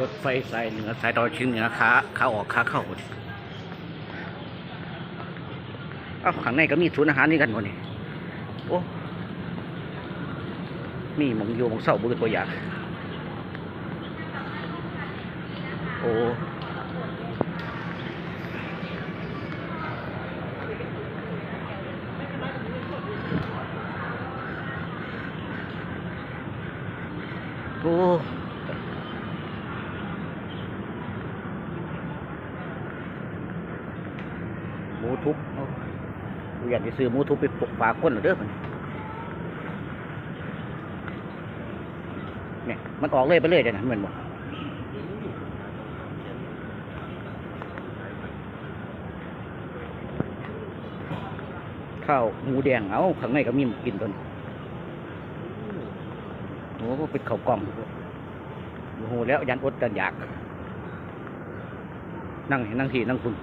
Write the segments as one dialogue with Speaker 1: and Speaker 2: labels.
Speaker 1: รถไฟสายเหนือสายตะวันออกเฉียงเหนือขาขาออกขาเข้าเอ้าข้างในก็มีศูนย์อาหารนี่กันหมดนี่โอ้มีมองอยู่หมองเศร้าบุกตัวอยากโอ้โอ้ มูทุบโอ้กูอยากจะซื้อหมูทุบไปฝากคนหรอเด้อมันเนี่ยมันออกเลยไปเลยเดี๋ยนะเหมือนบ่ข้าวหมูแดงเอาข้างในก็มีหมูกินตัวนี้โอ้เป็นข้าวกล่องโอ้โหแล้วยันอดกันอยาก นั่งนนั่งทีนั่งคุณ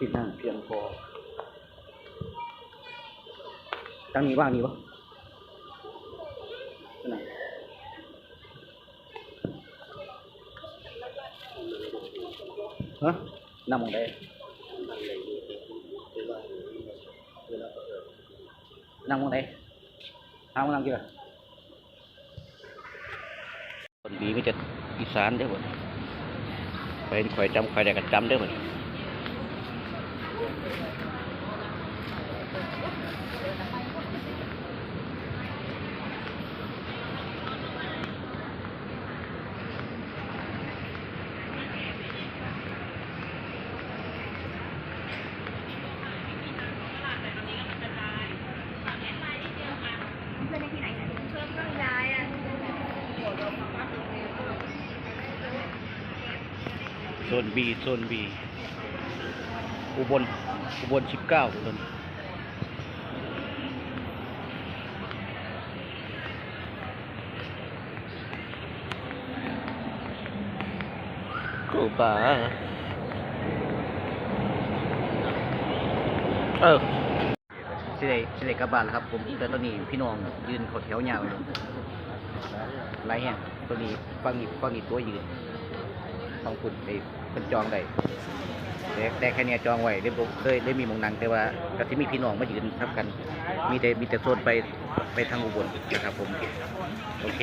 Speaker 1: ที่นั่งเพียงพอตั้งนี้ว่างนี้ปะไหนฮะนั่งมองได้นั่งมองได้ทางมองนั่งกี่ละคนบีไม่จะอีสานได้อบ่ไปคอยจำคอยได้กันจำได้อบ่
Speaker 2: เป็นที่ไหนเนี่ยเพิ่มเครื่องย้ายอะ
Speaker 1: โซนบีโซนบีอุบล อุบลสิบเก้าอุบลกูป่าเออสิได้สิได้กลับบ้านแล้วครับ ผมแต่ตอนนี้พี่น้องยืนเขาแถวยาวอยู่หลายแห่งตัวนี้ฟังอีกฟังอีกตัวยืนต้องคุณไปเป็นจองได้ แต่แต่แค่เนี้ยจองไว้ได้บ่เคยได้มีมงนังแต่ว่าก็ที่มีพี่น้องมายืนทับกัน มีแต่มีแต่โซนไปไปทางอุบลนะครับผม โอเค